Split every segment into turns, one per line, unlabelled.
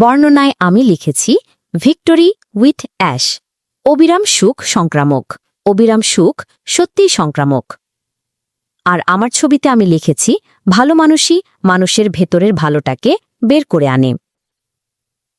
বর্ণনায় আমি লিখেছি ভিক্টোরি উইথ অ্যাশ। অবিরাম সুখ সংক্রামক। অবিরাম সুখ সত্যিই সংক্রামক। আর আমার ছবিতে আমি লিখেছি, ভালো মানুষই মানুষের ভেতরের ভালোটাকে বের করে আনে।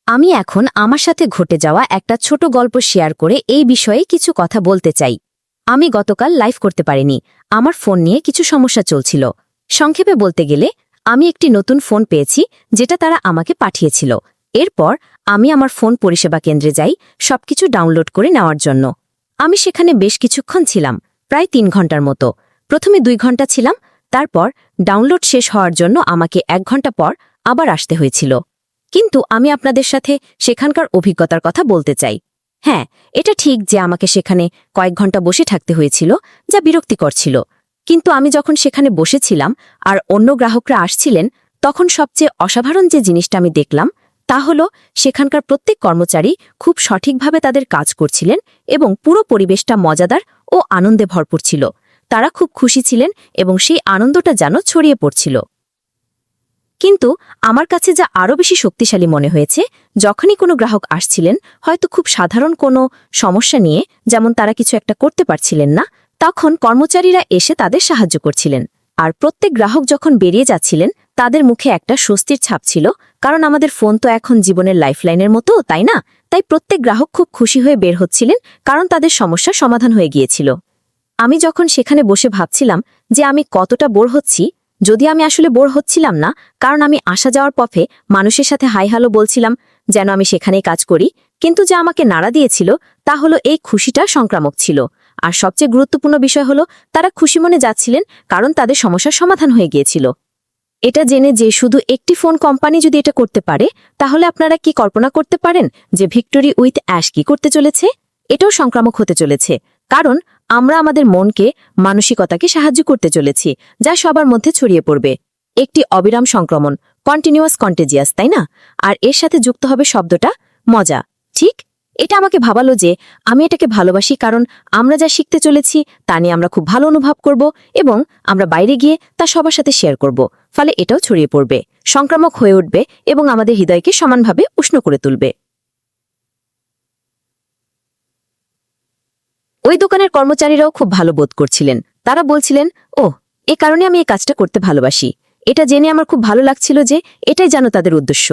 আমি এখন আমার সাথে ঘটে যাওয়া একটা ছোট গল্প শেয়ার করে এই বিষয়ে কিছু কথা বলতে চাই। আমি গতকাল লাইভ করতে পারিনি। আমার ফোন নিয়ে কিছু সমস্যা চলছিল। সংক্ষেপে বলতে গেলে, আমি একটি নতুন ফোন পেয়েছি, যেটা তারা আমাকে পাঠিয়েছিল। এরপর আমি আমার ফোন পরিষেবা কেন্দ্রে যাই সবকিছু ডাউনলোড করে নেওয়ার জন্য। আমি সেখানে বেশ কিছুক্ষণ ছিলাম, প্রায় তিন ঘণ্টার মতো। প্রথমে দুই ঘণ্টা ছিলাম, তারপর ডাউনলোড শেষ হওয়ার জন্য আমাকে এক ঘণ্টা পর আবার আসতে হয়েছিল। কিন্তু আমি আপনাদের সাথে সেখানকার অভিজ্ঞতার কথা বলতে চাই। হ্যাঁ এটা ঠিক যে আমাকে সেখানে কয়েক ঘণ্টা বসে থাকতে হয়েছিল, যা বিরক্তিকর ছিল। কিন্তু আমি যখন সেখানে বসেছিলাম আর অন্য গ্রাহকরা আসছিলেন, তখন সবচেয়ে অসাধারণ যে জিনিসটা আমি দেখলাম তা হল, সেখানকার প্রত্যেক কর্মচারী খুব সঠিকভাবে তাদের কাজ করছিলেন এবং পুরো পরিবেশটা মজাদার ও আনন্দে ভরপুর ছিল। তারা খুব খুশি ছিলেন এবং সেই আনন্দটা যেন ছড়িয়ে পড়ছিল। কিন্তু আমার কাছে যা আরও বেশি শক্তিশালী মনে হয়েছে, যখনই কোনো গ্রাহক আসছিলেন, হয়তো খুব সাধারণ কোনো সমস্যা নিয়ে, যেমন তারা কিছু একটা করতে পারছিলেন না, তখন কর্মচারীরা এসে তাদের সাহায্য করছিলেন। আর প্রত্যেক গ্রাহক যখন বেরিয়ে যাচ্ছিলেন, তাদের মুখে একটা স্বস্তির ছাপ ছিল কারণ আমাদের ফোন তো এখন জীবনের লাইফলাইনের মতো, তাই না? তাই প্রত্যেক গ্রাহক খুব খুশি হয়ে বের হচ্ছিলেন কারণ তাদের সমস্যা সমাধান হয়ে গিয়েছিল। আমি যখন সেখানে বসে ভাবছিলাম যে আমি কতটা বোর হচ্ছি, যদি আমি আসলে বোর হচ্ছিলাম না, কারণ আমি আসা যাওয়ার পথে মানুষের সাথে হাই হ্যালো বলছিলাম, যেন আমি সেখানেই কাজ করি, কিন্তু যা আমাকে নাড়া দিয়েছিল, তা হলো এই খুশিটা সংক্রামক ছিল। আর সবচেয়ে গুরুত্বপূর্ণ বিষয় হলো, তারা খুশি মনে যাচ্ছিলেন কারণ তাদের সমস্যার সমাধান হয়ে গিয়েছিল। এটা জেনে যে শুধু একটি ফোন কোম্পানি যদি এটা করতে পারে, তাহলে আপনারা কি কল্পনা করতে পারেন যে ভিক্টোরি উইথ অ্যাশ কি করতে চলেছে? এটাও সংক্রামক হতে চলেছে, কারণ আমরা আমাদের মনকে, মানসিকতাকে সাহায্য করতে চলেছি, যা সবার মধ্যে ছড়িয়ে পড়বে। একটি অবিরাম সংক্রমণ কন্টিনিউয়াস কন্টেজিয়াস তাই না? আর এর সাথে যুক্ত হবে শব্দটা মজা, ঠিক? এটা আমাকে ভাবালো যে আমি এটাকে ভালোবাসি কারণ আমরা যা শিখতে চলেছি তা নিয়ে আমরা খুব ভালো অনুভব করব এবং আমরা বাইরে গিয়ে তা সবার সাথে শেয়ার করব। ফলে এটাও ছড়িয়ে পড়বে, সংক্রামক হয়ে উঠবে এবং আমাদের হৃদয়কে সমানভাবে উষ্ণ করে তুলবে। ওই দোকানের কর্মচারীরাও খুব ভালো বোধ করছিলেন। তারা বলছিলেন ও এ কারণে আমি এই কাজটা করতে ভালোবাসি। এটা জেনে আমার খুব ভালো লাগছিল যে এটাই যেন তাদের উদ্দেশ্য।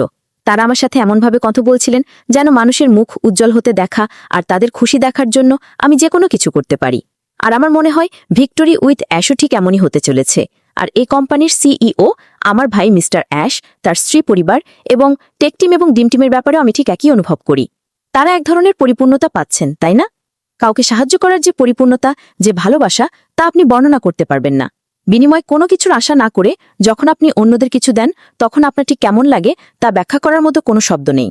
তারা আমার সাথে এমনভাবে কথা বলছিলেন যেন মানুষের মুখ উজ্জ্বল হতে দেখা আর তাদের খুশি দেখার জন্য আমি যে কোনো কিছু করতে পারি। আর আমার মনে হয় ভিক্টোরি উইথ অ্যাশও ঠিক এমনই হতে চলেছে। আর এই কোম্পানির সিইও আমার ভাই মিস্টার অ্যাশ, তার স্ত্রী পরিবার এবং টেকটিম এবং ডিমটিমের ব্যাপারেও আমি ঠিক একই অনুভব করি। তারা এক ধরনের পরিপূর্ণতা পাচ্ছেন, তাই না? কাউকে সাহায্য করার যে পরিপূর্ণতা, যে ভালোবাসা, তা আপনি বর্ণনা করতে পারবেন না। বিনিময় কোনো কিছুর আশা না করে যখন আপনি অন্যদের কিছু দেন, তখন আপনার ঠিক কেমন লাগে তা ব্যাখ্যা করার মতো কোনো শব্দ নেই।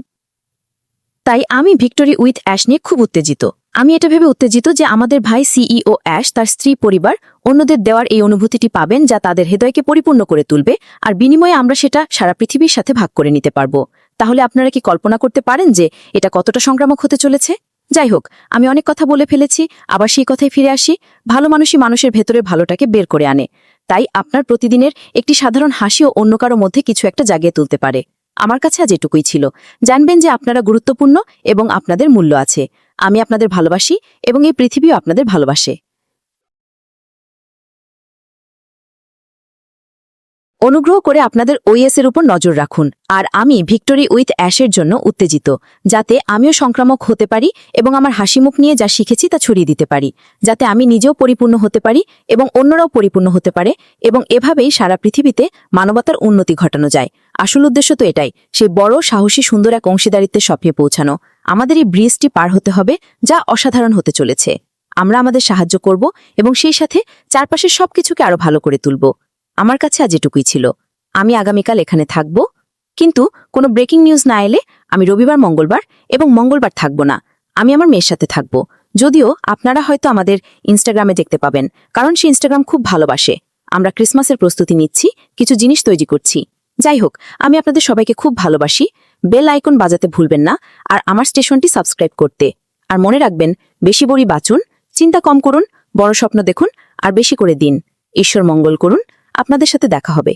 তাই আমি ভিক্টোরি উইথ অ্যাশ নিয়ে খুব উত্তেজিত। আমি এটা ভেবে উত্তেজিত যে আমাদের ভাই সিইও অ্যাশ তার স্ত্রী, পরিবার, অন্যদের দেওয়ার এই অনুভূতিটি পাবেন যা তাদের হৃদয়কে পরিপূর্ণ করে তুলবে আর বিনিময়ে আমরা সেটা সারা পৃথিবীর সাথে ভাগ করে নিতে পারব। তাহলে আপনারা কি কল্পনা করতে পারেন যে এটা কতটা সংক্রামক হতে চলেছে? যাই হোক আমি অনেক কথা বলে ফেলেছি, আবার সেই কথায় ফিরে আসি। ভালো মানুষই মানুষের ভেতরে ভালোটাকে বের করে আনে। তাই আপনার প্রতিদিনের একটি সাধারণ হাসিও অন্য কারও মধ্যে কিছু একটা জাগিয়ে তুলতে পারে। আমার কাছে আজ এটুকুই ছিল। জানবেন যে আপনারা গুরুত্বপূর্ণ এবং আপনাদের মূল্য আছে। আমি আপনাদের ভালোবাসি এবং এই পৃথিবীও আপনাদের ভালোবাসে। অনুগ্রহ করে আপনাদের ওইএস এর উপর নজর রাখুন। আর আমি ভিক্টোরি উইথ অ্যাশের জন্য উত্তেজিত, যাতে আমিও সংক্রামক হতে পারি এবং আমার হাসিমুখ নিয়ে যা শিখেছি তা ছড়িয়ে দিতে পারি, যাতে আমি নিজেও পরিপূর্ণ হতে পারি এবং অন্যরাও পরিপূর্ণ হতে পারে এবং এভাবেই সারা পৃথিবীতে মানবতার উন্নতি ঘটানো যায়। আসল উদ্দেশ্য তো এটাই সেই বড়, সাহসী, সুন্দর এক অংশীদারিত্বের স্বপ্নে পৌঁছানো। আমাদের এই ব্রিজটি পার হতে হবে, যা অসাধারণ হতে চলেছে। আমরা আমাদের সাহায্য করব এবং সেই সাথে চারপাশের সবকিছুকে আরও ভালো করে তুলব। আমার কাছে আজ এটুকুই ছিল। আমি আগামীকাল এখানে থাকব। কিন্তু কোনো ব্রেকিং নিউজ না এলে আমি রবিবার, মঙ্গলবার এবং মঙ্গলবার থাকব না। আমি আমার মেয়ের সাথে থাকব। যদিও আপনারা হয়তো আমাদের ইনস্টাগ্রামে দেখতে পাবেন, কারণ সে ইনস্টাগ্রাম খুব ভালোবাসে। আমরা ক্রিসমাসের প্রস্তুতি নিচ্ছি, কিছু জিনিস তৈরি করছি। যাই হোক, আমি আপনাদের সবাইকে খুব ভালোবাসি। বেল আইকন বাজাতে ভুলবেন না আর আমার স্টেশনটি সাবস্ক্রাইব করতে। আর মনে রাখবেন, বেশি বড়ি বাঁচুন, চিন্তা কম করুন, বড় স্বপ্ন দেখুন, আর বেশি করে দিন। ঈশ্বর মঙ্গল করুন। আপনাদের সাথে দেখা হবে।